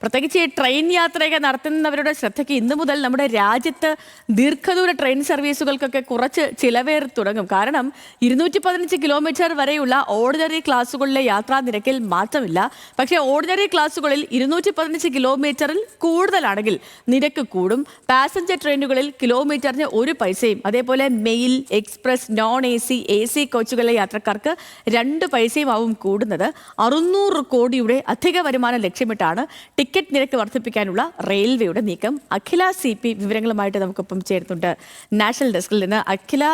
പ്രത്യേകിച്ച് ഈ ട്രെയിൻ യാത്രയൊക്കെ നടത്തുന്നവരുടെ ശ്രദ്ധയ്ക്ക് ഇന്നു മുതൽ നമ്മുടെ രാജ്യത്ത് ദീർഘദൂര ട്രെയിൻ സർവീസുകൾക്കൊക്കെ കുറച്ച് ചിലവേർ തുടങ്ങും. കാരണം ഇരുന്നൂറ്റി പതിനഞ്ച് കിലോമീറ്റർ വരെയുള്ള ഓർഡിനറി ക്ലാസ്സുകളിലെ യാത്രാ നിരക്കിൽ മാറ്റമില്ല പക്ഷേ ഓർഡിനറി ക്ലാസ്സുകളിൽ ഇരുന്നൂറ്റി പതിനഞ്ച് കിലോമീറ്ററിൽ കൂടുതലാണെങ്കിൽ നിരക്ക് കൂടും. പാസഞ്ചർ ട്രെയിനുകളിൽ കിലോമീറ്ററിന് ഒരു പൈസയും. അതേപോലെ mail express non A C A C കോച്ചുകളിലെ യാത്രക്കാർക്ക് രണ്ട് പൈസയും ആവും കൂടുന്നത്. അറുന്നൂറ് കോടിയുടെ അധിക വരുമാനം ലക്ഷ്യമിട്ടാണ് ടിക്കറ്റ് നിരക്ക് വർദ്ധിപ്പിക്കാനുള്ള റെയിൽവേയുടെ നീക്കം. അഖില സി പി വിവരങ്ങളുമായിട്ട് നമുക്കൊപ്പം ചേരുന്നുണ്ട്. നാഷണൽ ഡെസ്കിൽ നിന്ന് അഖില.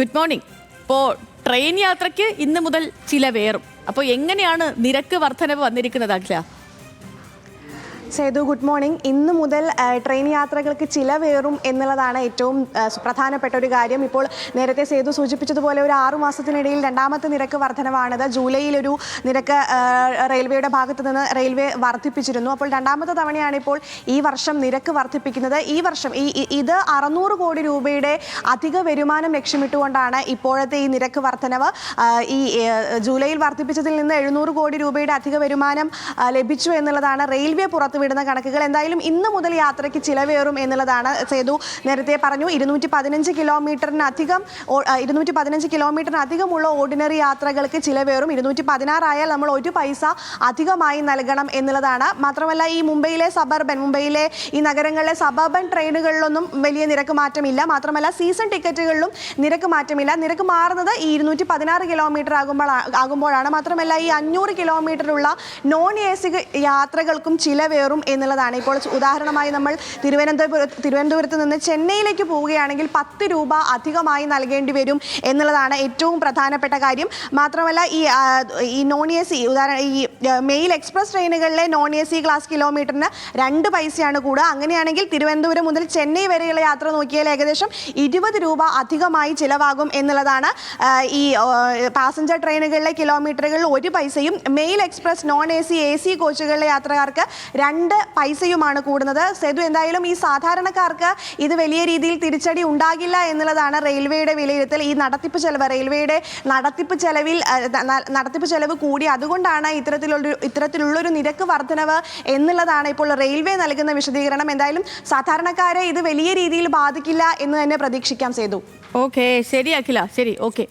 ഗുഡ് മോർണിംഗ് ഇപ്പോൾ ട്രെയിൻ യാത്രയ്ക്ക് ഇന്ന് മുതൽ ചില വേറും അപ്പോൾ എങ്ങനെയാണ് നിരക്ക് വർധനവ് വന്നിരിക്കുന്നത് അഖില? Sethu good morning. ഇന്ന് മുതൽ ട്രെയിൻ യാത്രകൾക്ക് ചിലവേറും എന്നുള്ളതാണ് ഏറ്റവും പ്രധാനപ്പെട്ട ഒരു കാര്യം. ഇപ്പോൾ നേരത്തെ സേതു സൂചിപ്പിച്ചതുപോലെ ഒരു ആറു മാസത്തിനിടയിൽ രണ്ടാമത്തെ നിരക്ക് വർധനവാണത്. ജൂലൈയിൽ ഒരു നിരക്ക് റെയിൽവേയുടെ ഭാഗത്ത് നിന്ന് റെയിൽവേ വർദ്ധിപ്പിച്ചിരുന്നു. അപ്പോൾ രണ്ടാമത്തെ തവണയാണ് ഇപ്പോൾ ഈ വർഷം നിരക്ക് വർദ്ധിപ്പിക്കുന്നത്. ഈ വർഷം ഈ ഇത് അറുന്നൂറ് കോടി രൂപയുടെ അധിക വരുമാനം ലക്ഷ്യമിട്ടുകൊണ്ടാണ് ഇപ്പോഴത്തെ ഈ നിരക്ക് വർധനവ്. ഈ ജൂലൈയിൽ വർദ്ധിപ്പിച്ചതിൽ നിന്ന് എഴുന്നൂറ് കോടി രൂപയുടെ അധിക വരുമാനം ലഭിച്ചു എന്നുള്ളതാണ് റെയിൽവേ പുറത്തുവിടുന്ന കണക്കുകൾ എന്തായാലും ഇന്ന് മുതൽ യാത്രയ്ക്ക് ചിലവേറും എന്നുള്ളതാണ് സേതു നേരത്തെ പറഞ്ഞു. ഇരുന്നൂറ്റി പതിനഞ്ച് കിലോമീറ്ററിനധികം ഇരുന്നൂറ്റി പതിനഞ്ച് കിലോമീറ്ററിനധികമുള്ള ഓർഡിനറി യാത്രകൾക്ക് ചിലവേറും. ഇരുന്നൂറ്റി പതിനാറായാൽ നമ്മൾ ഒരു പൈസ അധികമായി നൽകണം എന്നുള്ളതാണ്. മാത്രമല്ല ഈ മുംബൈയിലെ സബർബൻ മുംബൈയിലെ ഈ നഗരങ്ങളിലെ സബർബൻ ട്രെയിനുകളിലൊന്നും വലിയ നിരക്ക് മാറ്റമില്ല. മാത്രമല്ല സീസൺ ടിക്കറ്റുകളിലും നിരക്ക് മാറ്റമില്ല. നിരക്ക് മാറുന്നത് ഈ ഇരുന്നൂറ്റി പതിനാറ് കിലോമീറ്റർ ആകുമ്പോൾ ആകുമ്പോഴാണ്. മാത്രമല്ല ഈ അഞ്ഞൂറ് കിലോമീറ്ററുള്ള നോൺ എ സി യാത്രകൾക്കും ചിലവേറും എന്നുള്ളതാണ്. ഇപ്പോൾ ഉദാഹരണമായി നമ്മൾ തിരുവനന്തപുരത്ത് തിരുവനന്തപുരത്ത് നിന്ന് ചെന്നൈയിലേക്ക് പോവുകയാണെങ്കിൽ പത്ത് രൂപ അധികമായി നൽകേണ്ടി വരും എന്നുള്ളതാണ് ഏറ്റവും പ്രധാനപ്പെട്ട കാര്യം. മാത്രമല്ല ഈ ഈ നോൺ എ സി ഉദാഹരണം ഈ മെയിൽ എക്സ്പ്രസ് ട്രെയിനുകളിലെ നോൺ എ സി ക്ലാസ് കിലോമീറ്ററിന് രണ്ട് പൈസയാണ് കൂടുക. അങ്ങനെയാണെങ്കിൽ തിരുവനന്തപുരം മുതൽ ചെന്നൈ വരെയുള്ള യാത്ര നോക്കിയാൽ ഏകദേശം ഇരുപത് രൂപ അധികമായി ചിലവാകും എന്നുള്ളതാണ്. ഈ പാസഞ്ചർ ട്രെയിനുകളിലെ കിലോമീറ്ററുകളിൽ ഒരു പൈസയും mail express non A C A C കോച്ചുകളിലെ യാത്രക്കാർക്ക് രണ്ട് പൈസയുമാണ് കൂടുന്നത്. സേതു എന്തായാലും ഈ സാധാരണക്കാർക്ക് ഇത് വലിയ രീതിയിൽ തിരിച്ചടി ഉണ്ടാകില്ല എന്നുള്ളതാണ് റെയിൽവേയുടെ വിലയിരുത്തൽ. ഈ നടത്തിപ്പ് ചെലവ് റെയിൽവേയുടെ നടത്തിപ്പ് ചെലവിൽ നടത്തിപ്പ് ചെലവ് കൂടി. അതുകൊണ്ടാണ് ഇത്തരത്തിലുള്ള ഇത്തരത്തിലുള്ളൊരു നിരക്ക് വർധനവ് എന്നുള്ളതാണ് ഇപ്പോൾ റെയിൽവേ നൽകുന്ന വിശദീകരണം. എന്തായാലും സാധാരണക്കാരെ ഇത് വലിയ രീതിയിൽ ബാധിക്കില്ല എന്ന് തന്നെ പ്രതീക്ഷിക്കാം സേതു. ഓക്കെ. ശരി അഖില. ശരി. ഓക്കെ.